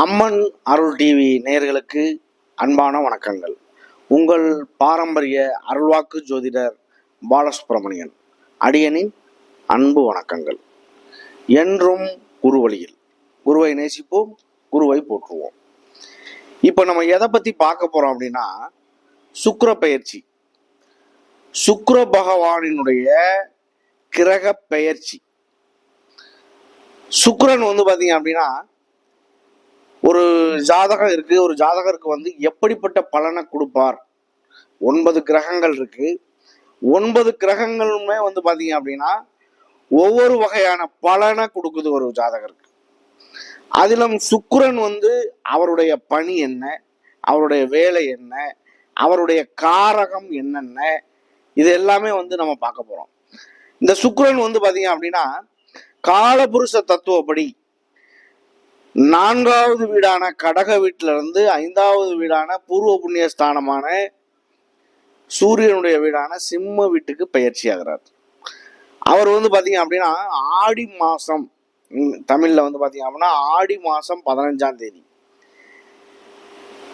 அம்மன் அருள் TV நேயர்களுக்கு அன்பான வணக்கங்கள். உங்கள் பாரம்பரிய அருள்வாக்கு ஜோதிடர் பாலசுப்ரமணியன் அடியனின் அன்பு வணக்கங்கள். என்றும் குருவழியில். குருவை நேசிப்போம் குருவை போற்றுவோம். இப்போ நம்ம எதை பற்றி பார்க்க போகிறோம் அப்படின்னா சுக்கர பயிற்சி சுக்கர பகவானினுடைய கிரக பெயர்ச்சி. சுக்கரன் வந்து பார்த்தீங்க அப்படின்னா ஒரு ஜாதகம் இருக்கு. ஒரு ஜாதகருக்கு வந்து எப்படிப்பட்ட பலனை கொடுப்பார்? ஒன்பது கிரகங்கள் இருக்கு. ஒன்பது கிரகங்களுமே வந்து பாத்தீங்க அப்படின்னா ஒவ்வொரு வகையான பலனை கொடுக்குது ஒரு ஜாதகருக்கு. அதிலும் சுக்கிரன் வந்து அவருடைய பணி என்ன? அவருடைய வேலை என்ன? அவருடைய காரகம் என்னென்ன? இது எல்லாமே வந்து நம்ம பார்க்க போறோம். இந்த சுக்கிரன் வந்து பாத்தீங்க அப்படின்னா காலபுருஷ தத்துவப்படி நான்காவது வீடான கடக வீட்டில இருந்து ஐந்தாவது வீடான பூர்வ புண்ணிய ஸ்தானமான சூரியனுடைய வீடான சிம்ம வீட்டுக்கு பயிற்சி ஆகிறார் அவர் வந்து பார்த்தீங்க அப்படின்னா ஆடி மாசம் தமிழில் தமிழ்ல வந்து பார்த்தீங்க அப்படின்னா ஆடி மாசம் பதினஞ்சாம் தேதி.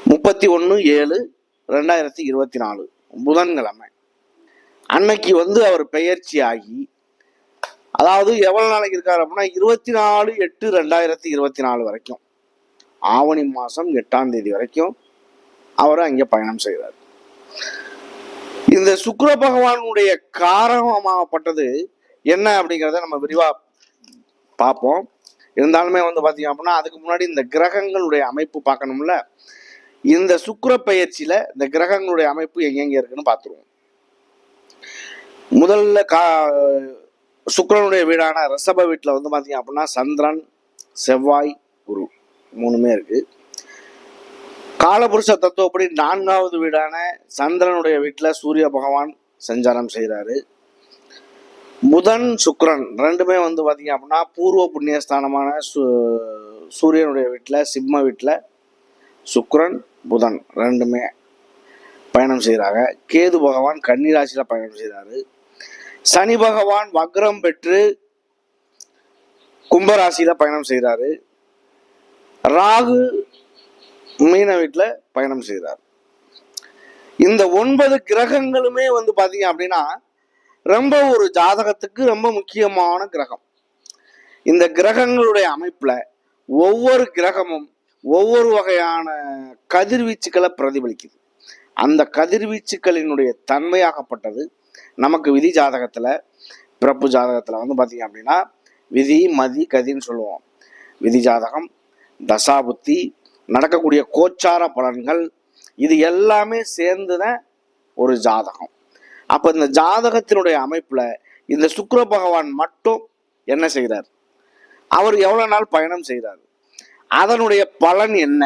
முப்பத்தி ஒன்று ஏழு ரெண்டாயிரத்தி இருபத்தி நாலு புதன்கிழமை. அன்னைக்கு வந்து அவர் பெயர்ச்சி ஆகி அதாவது எவ்வளவு நாளைக்கு இருக்காரு அப்படின்னா இருபத்தி நாலு எட்டு ரெண்டாயிரத்தி இருபத்தி நாலு வரைக்கும். ஆவணி மாசம் எட்டாம் தேதி வரைக்கும் அவர் அங்கே பயணம் செய்கிறார் இந்த சுக்ர பகவானுடைய காரணமாகப்பட்டது என்ன அப்படிங்கிறத நம்ம விரிவா பார்ப்போம். இருந்தாலுமே வந்து பார்த்தீங்க அப்படின்னா அதுக்கு முன்னாடி இந்த கிரகங்களுடைய அமைப்பு பார்க்கணும்ல. இந்த சுக்கர பயிற்சியில் இந்த கிரகங்களுடைய அமைப்பு எங்கெங்க இருக்குன்னு பார்த்துருவோம். முதல்ல கா சுக்கரனுடைய வீடான ரிஷப வீட்டில் வந்து பார்த்தீங்க அப்படின்னா சந்திரன் செவ்வாய் குரு மூணுமே இருக்கு. காலபுருஷ தத்துவப்படி நான்காவது வீடான சந்திரனுடைய வீட்டில் சூரிய பகவான் சஞ்சாரம் செய்கிறாரு புதன் சுக்ரன் ரெண்டுமே வந்து பார்த்தீங்க அப்படின்னா பூர்வ புண்ணியஸ்தானமான சு சூரியனுடைய வீட்டில் சிம்ம வீட்டில் சுக்ரன் புதன் ரெண்டுமே பயணம் செய்கிறாங்க கேது பகவான் கன்னிராசியில் பயணம் செய்கிறாரு சனி பகவான் வக்ரம் பெற்று கும்பராசியில பயணம் செய்கிறாரு ராகு மீன வீட்டில் பயணம் செய்கிறார் இந்த ஒன்பது கிரகங்களுமே வந்து பார்த்தீங்க அப்படின்னா ரொம்ப ஒரு ஜாதகத்துக்கு ரொம்ப முக்கியமான கிரகம். இந்த கிரகங்களுடைய அமைப்பில் ஒவ்வொரு கிரகமும் ஒவ்வொரு வகையான கதிர்வீச்சுக்களை பிரதிபலிக்குது. அந்த கதிர்வீச்சுக்களினுடைய தன்மையாகப்பட்டது நமக்கு விதி ஜாதகத்துல பிறப்பு ஜாதகத்துல வந்து பார்த்திங்க அப்படின்னா விதி மதி கதின்னு சொல்லுவோம். விதி ஜாதகம் தசாபுத்தி நடக்கக்கூடிய கோச்சார பலன்கள் இது எல்லாமே சேர்ந்துதான் ஒரு ஜாதகம். அப்ப இந்த ஜாதகத்தினுடைய அமைப்புல இந்த சுக்கர பகவான் மட்டும் என்ன செய்கிறார் அவர் எவ்வளவு நாள் பயணம் செய்கிறார் அதனுடைய பலன் என்ன?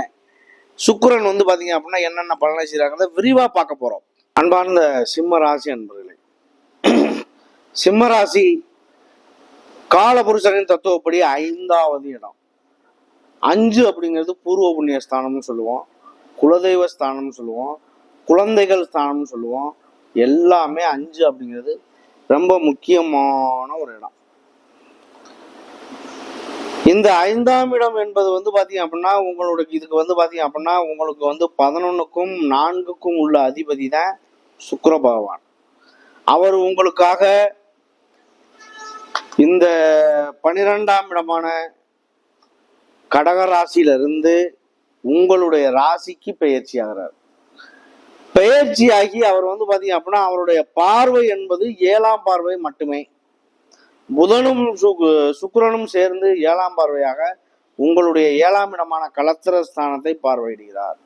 சுக்கரன் வந்து பாத்தீங்க அப்படின்னா என்னென்ன பலனை செய்யறாங்க விரிவா பார்க்க போறோம். அன்பார்ந்த சிம்ம ராசி அன்பர்களே சிம்மராசி காலபுருஷனின் தத்துவப்படி ஐந்தாவது இடம். அஞ்சு அப்படிங்கிறது பூர்வ புண்ணிய ஸ்தானம்னு சொல்லுவோம். குலதெய்வ ஸ்தானம்னு சொல்லுவோம். குழந்தைகள் ஸ்தானம்னு சொல்லுவோம். எல்லாமே அஞ்சு அப்படிங்கிறது ரொம்ப முக்கியமான ஒரு இடம். இந்த ஐந்தாம் இடம் என்பது வந்து பாத்தீங்க அப்படின்னா உங்களுக்கு இதுக்கு வந்து பாத்தீங்க அப்படின்னா உங்களுக்கு வந்து பதினொன்னுக்கும் நான்குக்கும் உள்ள அதிபதி தான் சுக்கர பகவான். அவர் உங்களுக்காக இந்த பனிரெண்டாம் இடமான கடக ராசியிலிருந்து உங்களுடைய ராசிக்கு பெயர்ச்சி ஆகிறார். பெயர்ச்சியாகி அவர் வந்து பார்த்தீங்க அப்படின்னா அவருடைய பார்வை என்பது ஏழாம் பார்வை மட்டுமே. புதனும் சு- சேர்ந்து ஏழாம் பார்வையாக உங்களுடைய ஏழாம் இடமான கலத்திர ஸ்தானத்தை பார்வையிடுகிறார்.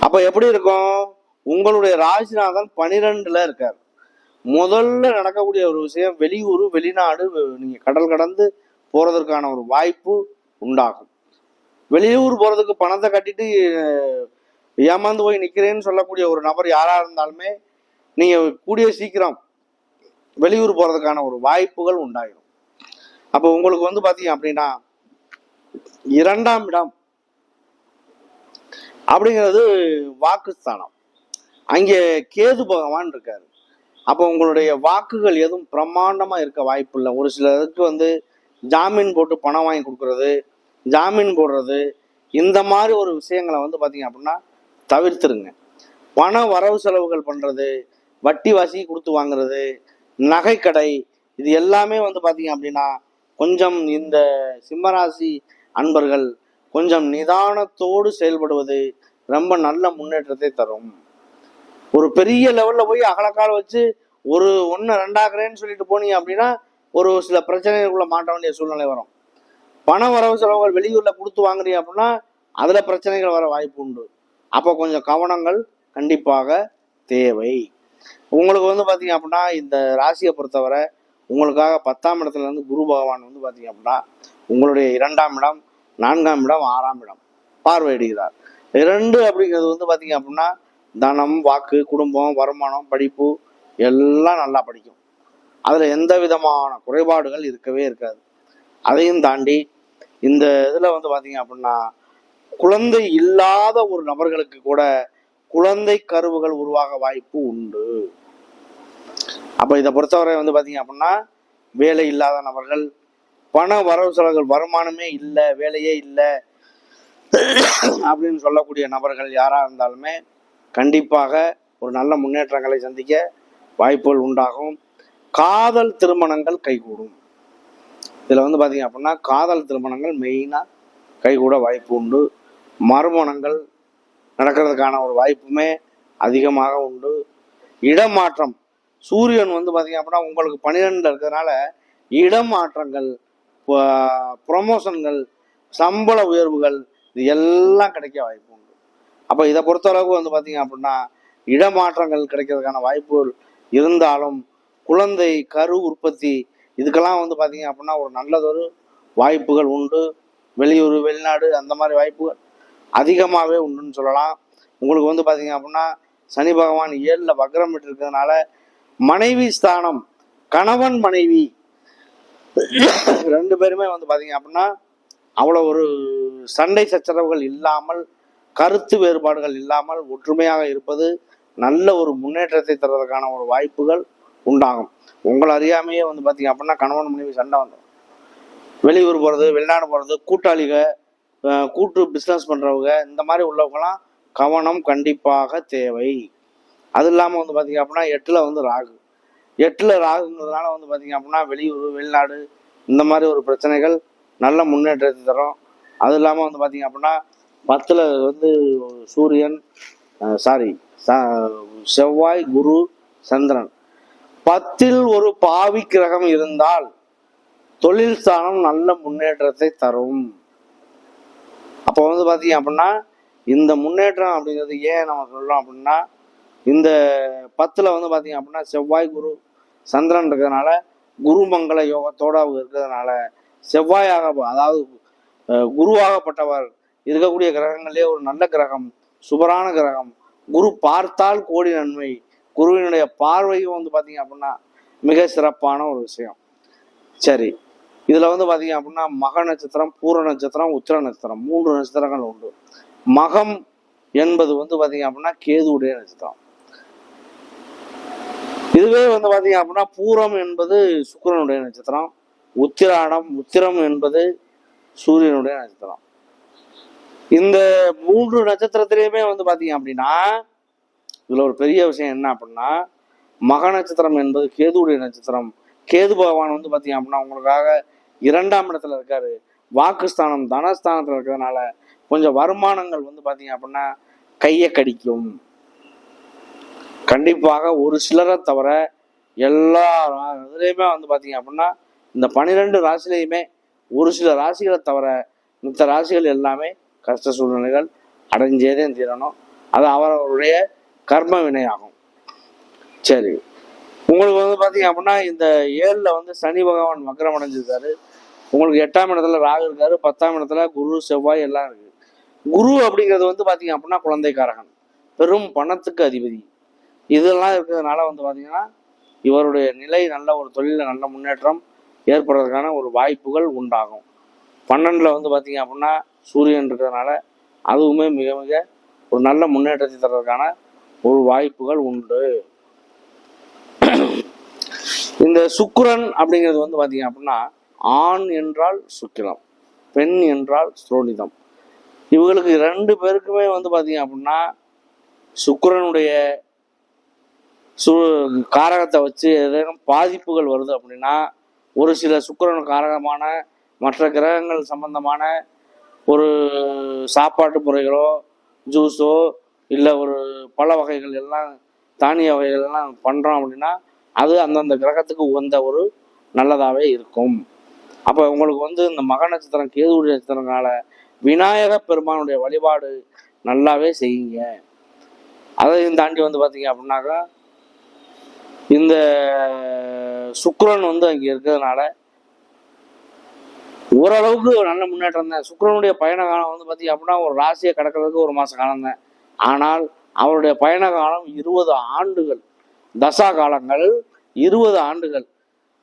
அப்ப எப்படி இருக்கும்? உங்களுடைய ராசிநாதன் பனிரெண்டுல இருக்கார். முதல்ல நடக்கக்கூடிய ஒரு விஷயம் வெளியூர் வெளிநாடு நீங்கள் கடல் கடந்து போகிறதுக்கான ஒரு வாய்ப்பு உண்டாகும். வெளியூர் போகிறதுக்கு பணத்தை கட்டிட்டு ஏமாந்து போய் நிற்கிறேன்னு சொல்லக்கூடிய ஒரு நபர் யாராக இருந்தாலுமே நீங்கள் கூடிய சீக்கிரம் வெளியூர் போகிறதுக்கான ஒரு வாய்ப்புகள் உண்டாயிரும். அப்போ உங்களுக்கு வந்து பார்த்தீங்க அப்படின்னா இரண்டாம் இடம் அப்படிங்கிறது வாக்குஸ்தானம். அங்கே கேது பகவான் இருக்காரு. அப்போ உங்களுடைய வாக்குகள் எதுவும் பிரம்மாண்டமாக இருக்க வாய்ப்பு இல்லை ஒரு சிலருக்கு வந்து ஜாமீன் போட்டு பணம் வாங்கி கொடுக்கறது ஜாமீன் போடுறது இந்த மாதிரி ஒரு விஷயங்களை வந்து பார்த்தீங்க அப்படின்னா தவிர்த்துருங்க. பண வரவு செலவுகள் பண்ணுறது வட்டி வாசி கொடுத்து வாங்குறது நகைக்கடை இது எல்லாமே வந்து பார்த்தீங்க அப்படின்னா கொஞ்சம் இந்த சிம்மராசி அன்பர்கள் கொஞ்சம் நிதானத்தோடு செயல்படுவது ரொம்ப நல்ல முன்னேற்றத்தை தரும். ஒரு பெரிய லெவல்ல போய் அகலக்கால் வச்சு ஒரு ஒன்று ரெண்டாக்குறேன்னு சொல்லிட்டு போனீங்க அப்படின்னா ஒரு சில பிரச்சனைகளுக்குள்ள மாட்ட வேண்டிய சூழ்நிலை வரும். பண வரவு செலவுகள் வெளியூர்ல கொடுத்து வாங்குறீங்க அப்படின்னா அதுல பிரச்சனைகள் வர வாய்ப்பு உண்டு. அப்போ கொஞ்சம் கவனங்கள் கண்டிப்பாக தேவை. உங்களுக்கு வந்து பார்த்தீங்க அப்படின்னா இந்த ராசியை பொறுத்தவரை உங்களுக்காக பத்தாம் இடத்துல இருந்து குரு பகவான் வந்து பார்த்தீங்க அப்படின்னா உங்களுடைய இரண்டாம் இடம் நான்காம் இடம் ஆறாம் இடம் பார்வையிடுகிறார். இரண்டு அப்படிங்கிறது வந்து பார்த்தீங்க அப்படின்னா தனம் வாக்கு குடும்பம் வருமானம் படிப்பு எல்லாம் நல்லா படிக்கும். அதில் எந்த விதமான குறைபாடுகள் இருக்கவே இருக்காது. அதையும் தாண்டி இந்த இதில் வந்து பார்த்தீங்க அப்படின்னா குழந்தை இல்லாத ஒரு நபர்களுக்கு கூட குழந்தை கருவுகள் உருவாக வாய்ப்பு உண்டு. அப்போ இதை பொறுத்தவரை வந்து பார்த்தீங்க அப்படின்னா வேலை இல்லாத நபர்கள் பண வரவு செலவுகள் வருமானமே இல்லை வேலையே இல்லை அப்படின்னு சொல்லக்கூடிய நபர்கள் யாராக இருந்தாலுமே கண்டிப்பாக ஒரு நல்ல முன்னேற்றங்களை சந்திக்க வாய்ப்புகள் உண்டாகும். காதல் திருமணங்கள் கைகூடும். இதில் வந்து பார்த்தீங்க அப்படின்னா காதல் திருமணங்கள் மெயினாக கைகூட வாய்ப்பு உண்டு. மறுமணங்கள் நடக்கிறதுக்கான ஒரு வாய்ப்புமே அதிகமாக உண்டு. இடமாற்றம். சூரியன் வந்து பார்த்தீங்க அப்படின்னா உங்களுக்கு பன்னிரெண்டில் இருக்கிறதுனால இடமாற்றங்கள் ப்ரொமோஷன்கள் சம்பள உயர்வுகள் இது எல்லாம் கிடைக்க வாய்ப்பு. அப்போ இதை பொறுத்தளவுக்கு வந்து பார்த்தீங்க அப்படின்னா இடமாற்றங்கள் கிடைக்கிறதுக்கான வாய்ப்புகள் இருந்தாலும் குழந்தை கரு உற்பத்தி இதுக்கெல்லாம் வந்து பார்த்தீங்க அப்படின்னா ஒரு நல்லதொரு வாய்ப்புகள் உண்டு. வெளியூர் வெளிநாடு அந்த மாதிரி வாய்ப்புகள் அதிகமாகவே உண்டுன்னு சொல்லலாம். உங்களுக்கு வந்து பார்த்தீங்க அப்படின்னா சனி பகவான் ஏழில் வக்ரம் விட்டு இருக்கிறதுனால மனைவி ஸ்தானம் கணவன் மனைவி ரெண்டு பேருமே வந்து பார்த்தீங்க அப்படின்னா அவ்வளோ ஒரு சண்டை சச்சரவுகள் இல்லாமல் கருத்து வேறுபாடுகள் இல்லாமல் ஒற்றுமையாக இருப்பது நல்ல ஒரு முன்னேற்றத்தை தருவதற்கான ஒரு வாய்ப்புகள் உண்டாகும். உங்களை அறியாமையே வந்து பார்த்தீங்க அப்படின்னா கணவன் மனைவி சண்டை வந்துடும் வெளியூர் போகிறது வெளிநாடு போகிறது கூட்டாளிக கூட்டு பிஸ்னஸ் பண்ணுறவங்க இந்த மாதிரி உள்ளவங்கலாம் கவனம் கண்டிப்பாக தேவை. அது இல்லாமல் வந்து பார்த்தீங்க அப்படின்னா எட்டில் வந்து ராகு. எட்டில் ராகுங்கிறதுனால வந்து பார்த்தீங்க அப்படின்னா வெளியூர் வெளிநாடு இந்த மாதிரி ஒரு பிரச்சனைகள் நல்ல முன்னேற்றத்தை தரும். அது இல்லாமல் வந்து பார்த்தீங்க அப்படின்னா பத்தில் வந்து சூரியன் சாரி செவ்வாய் குரு சந்திரன். பத்தில் ஒரு பாவி கிரகம் இருந்தால் தொழில் ஸ்தானம் நல்ல முன்னேற்றத்தை தரும். அப்போ வந்து பார்த்தீங்க அப்படின்னா இந்த முன்னேற்றம் அப்படிங்கிறது ஏன் நம்ம சொல்கிறோம் அப்படின்னா இந்த பத்தில் வந்து பார்த்தீங்க அப்படின்னா செவ்வாய் குரு சந்திரன் இருக்கிறதுனால குருமங்கள யோகத்தோட அவங்க இருக்கிறதுனால செவ்வாயாக அதாவது குருவாகப்பட்டவர் இருக்கக்கூடிய கிரகங்களே ஒரு நல்ல கிரகம் சுபரான கிரகம். குரு பார்த்தால் கோடி நன்மை. குருவினுடைய பார்வையும் வந்து பார்த்தீங்க அப்படின்னா மிக சிறப்பான ஒரு விஷயம். சரி இதில் வந்து பார்த்தீங்க அப்படின்னா மக நட்சத்திரம் பூர நட்சத்திரம் உத்திர நட்சத்திரம் மூன்று நட்சத்திரங்கள் உண்டு. மகம் என்பது வந்து பார்த்தீங்க அப்படின்னா கேதுவுடைய நட்சத்திரம். இதுவே வந்து பார்த்தீங்க அப்படின்னா பூரம் என்பது சுக்கரனுடைய நட்சத்திரம் உத்திராடம் உத்திரம் என்பது சூரியனுடைய நட்சத்திரம். இந்த மூன்று நட்சத்திரத்திலையுமே வந்து பார்த்தீங்க அப்படின்னா இதுல ஒரு பெரிய விஷயம் என்ன அப்படின்னா மக நட்சத்திரம் என்பது கேதுவுடைய நட்சத்திரம். கேது பகவான் வந்து பார்த்தீங்க அப்படின்னா உங்களுக்காக இரண்டாம் இடத்துல இருக்காரு. வாக்குஸ்தானம் தனஸ்தானத்துல இருக்கிறதுனால கொஞ்சம் வருமானங்கள் வந்து பார்த்தீங்க அப்படின்னா கையை கடிக்கும். கண்டிப்பாக ஒரு சிலரை தவிர எல்லா இதுலேயுமே வந்து பார்த்தீங்க அப்படின்னா இந்த பன்னிரெண்டு ராசிலையுமே ஒரு சில ராசிகளை தவிர மித்த ராசிகள் எல்லாமே கஷ்ட சூழ்நிலைகள் அடைஞ்சேதே தீரணும். அது அவரவருடைய கர்ம வினையாகும் சரி. உங்களுக்கு வந்து பார்த்தீங்க அப்படின்னா இந்த ஏழில் வந்து சனி பகவான் வக்ரம் அடைஞ்சிருக்காரு உங்களுக்கு எட்டாம் இடத்துல ராகு இருக்காரு பத்தாம் இடத்துல குரு செவ்வாய் எல்லாம் இருக்கு. குரு அப்படிங்கிறது வந்து பார்த்தீங்க அப்படின்னா குழந்தைக்காரகன். பெரும் பணத்துக்கு அதிபதி. இதெல்லாம் இருக்கிறதுனால வந்து பார்த்தீங்கன்னா இவருடைய நிலை நல்ல ஒரு தொழிலில் நல்ல முன்னேற்றம் ஏற்படுறதுக்கான ஒரு வாய்ப்புகள் உண்டாகும். பன்னெண்டில் வந்து பார்த்தீங்க அப்படின்னா சூரியன் இருக்கிறதுனால அதுவுமே மிக மிக ஒரு நல்ல முன்னேற்றத்தை தர்றதுக்கான ஒரு வாய்ப்புகள் உண்டு. இந்த சுக்கிரன் அப்படிங்கிறது வந்து பார்த்தீங்க அப்படின்னா ஆண் என்றால் சுக்கிரம் பெண் என்றால் ஸ்ரோனிதம் இவங்களுக்கு ரெண்டு பேருக்குமே வந்து பார்த்தீங்க அப்படின்னா சுக்கிரனுடைய சு காரகத்தை வச்சு ஏதேனும் பாதிப்புகள் வருது அப்படின்னா ஒரு சில சுக்கிரன் காரகமான மற்ற கிரகங்கள் சம்பந்தமான ஒரு சாப்பாட்டு முறைகளோ ஜூஸோ இல்லை ஒரு பழ வகைகள் எல்லாம் தானிய வகைகள் எல்லாம் பண்ணுறோம் அப்படின்னா அது அந்தந்த கிரகத்துக்கு உகந்த ஒரு நல்லதாகவே இருக்கும். அப்போ உங்களுக்கு வந்து இந்த மக நட்சத்திரம் கேதுவுடைய நட்சத்திரனால விநாயக பெருமானுடைய வழிபாடு நல்லாவே செய்யுங்க. அதையும் தாண்டி வந்து பார்த்தீங்க அப்படின்னாக்கா இந்த சுக்கரன் வந்து அங்கே இருக்கிறதுனால ஓரளவுக்கு நல்ல முன்னேற்றம் தான். சுக்கிரனுடைய பயண காலம் வந்து பார்த்தீங்க அப்படின்னா ஒரு ராசியை கடக்கிறதுக்கு ஒரு மாத காலம் தான். ஆனால் அவருடைய பயண காலம் இருபது ஆண்டுகள். தசா காலங்கள் இருபது ஆண்டுகள்.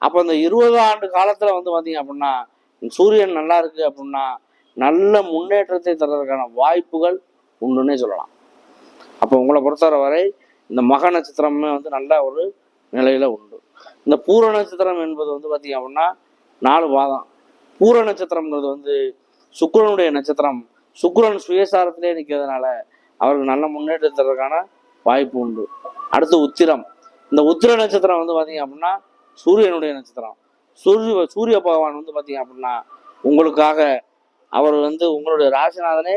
அப்போ இந்த இருபது ஆண்டு காலத்தில் வந்து பார்த்தீங்க அப்படின்னா சூரியன் நல்லா இருக்கு அப்படின்னா நல்ல முன்னேற்றத்தை தர்றதுக்கான வாய்ப்புகள் உண்டுன்னே சொல்லலாம். அப்போ உங்களை பொறுத்தவரை வரை இந்த மக நட்சத்திரமே வந்து நல்ல ஒரு நிலையில் உண்டு. இந்த பூர நட்சத்திரம் என்பது வந்து பார்த்தீங்க அப்படின்னா நாலு பாதம். பூர நட்சத்திரம்ங்கிறது வந்து சுக்கரனுடைய நட்சத்திரம். சுக்கரன் சுயசாரத்திலே நிற்கிறதுனால அவருக்கு நல்ல முன்னேற்றம் தரதுக்கான வாய்ப்பு உண்டு. அடுத்து உத்திரம். இந்த உத்திர நட்சத்திரம் வந்து பார்த்தீங்க அப்படின்னா சூரியனுடைய நட்சத்திரம். சூரிய சூரிய பகவான் வந்து பார்த்தீங்க அப்படின்னா உங்களுக்காக அவர் வந்து உங்களுடைய ராசிநாதனே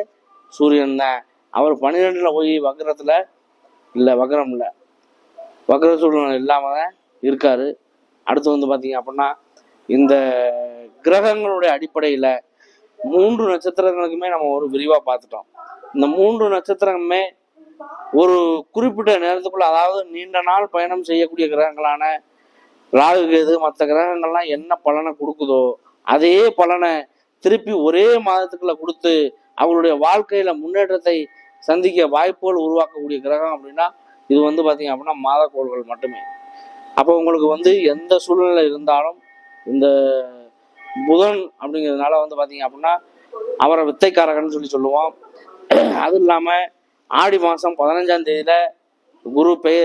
சூரியன் தான். அவர் பன்னிரெண்டில் போய் வக்ரத்துல இல்லை வக்ரம் இல்லை. வக்ர சூழ்நிலை இல்லாமல் தான் இருக்காரு. அடுத்து வந்து பார்த்தீங்க அப்படின்னா இந்த கிரகங்களுடைய அடிப்படையில் மூன்று நட்சத்திரங்களுக்குமே நம்ம ஒரு விரிவாக பார்த்துட்டோம். இந்த மூன்று நட்சத்திரமுமே ஒரு குறிப்பிட்ட நேரத்துக்குள்ள அதாவது நீண்ட நாள் பயணம் செய்யக்கூடிய கிரகங்களான ராகு கேது மற்ற கிரகங்கள்லாம் என்ன பலனை கொடுக்குதோ அதே பலனை திருப்பி ஒரே மாதத்துக்குள்ள கொடுத்து அவங்களுடைய வாழ்க்கையில முன்னேற்றத்தை சந்திக்க வாய்ப்புகள் உருவாக்கக்கூடிய கிரகம் அப்படின்னா இது வந்து பாத்தீங்க அப்படின்னா மாதக்கோள்கள் மட்டுமே. அப்போ உங்களுக்கு வந்து எந்த சூழ்நிலை இருந்தாலும் இந்த புதன் அப்படிங்கிறதுனால வந்து பாத்தீங்க அப்படின்னா அவரை வித்தைக்காரகன்னு சொல்லி சொல்லுவோம். அதுவும் இல்லாம ஆடி மாசம் பதினஞ்சாம் தேதியில குரு பெய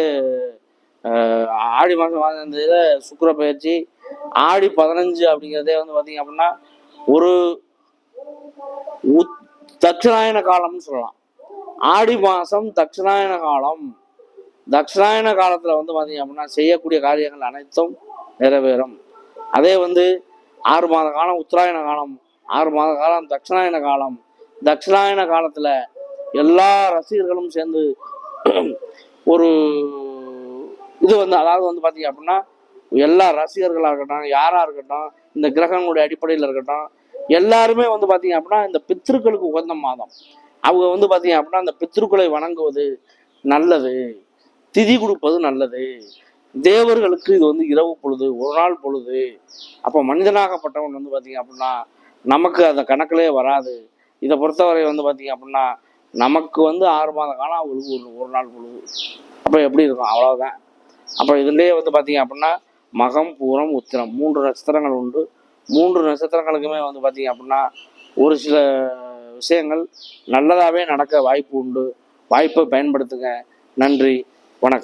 ஆடி மாதம் பதினஞ்சாம் தேதியில சுக்கர பயிற்சி ஆடி பதினஞ்சு அப்படிங்கிறதே வந்து பாத்தீங்க அப்படின்னா ஒரு உத்- தட்சிணாயன காலம்னு சொல்லலாம். ஆடி மாசம் தட்சிணாயன காலம். தட்சிணாயன காலத்துல வந்து பாத்தீங்க அப்படின்னா செய்யக்கூடிய காரியங்கள் அனைத்தும் நிறைவேறும். அதே வந்து ஆறு மாத காலம் உத்தராயண காலம் ஆறு மாத காலம் தட்சிணாயன காலம். தட்சிணாயன காலத்துல எல்லா ரசிகர்களும் சேர்ந்து ஒரு இது வந்து அதாவது வந்து பாத்தீங்க அப்படின்னா எல்லா ரசிகர்களாக இருக்கட்டும் யாரா இருக்கட்டும் இந்த கிரகங்களுடைய அடிப்படையில் இருக்கட்டும் எல்லாருமே வந்து பாத்தீங்க அப்படின்னா இந்த பித்ருக்களுக்கு உகந்த மாதம். அவங்க வந்து பாத்தீங்க அப்படின்னா அந்த பித்ருக்களை வணங்குவது நல்லது திதி கொடுப்பது நல்லது தேவர்களுக்கு இது வந்து இரவு பொழுது ஒரு நாள் பொழுது. அப்போ மனிதனாகப்பட்டவன் வந்து பார்த்தீங்க அப்படின்னா நமக்கு அந்த கணக்கிலே வராது. இதை பொறுத்தவரை வந்து பார்த்தீங்க அப்படின்னா நமக்கு வந்து ஆறு மாத காலம் அவங்களுக்கு ஒரு ஒரு நாள் பொழுது. அப்போ எப்படி இருக்கும்? அவ்வளோதான் அப்போ இதுலேயே வந்து பார்த்தீங்க அப்படின்னா மகம் பூரம் உத்திரம் மூன்று நட்சத்திரங்கள் உண்டு. மூன்று நட்சத்திரங்களுக்குமே வந்து பார்த்தீங்க அப்படின்னா ஒரு சில விஷயங்கள் நல்லதாகவே நடக்க வாய்ப்பு உண்டு. வாய்ப்பை பயன்படுத்துங்க. நன்றி.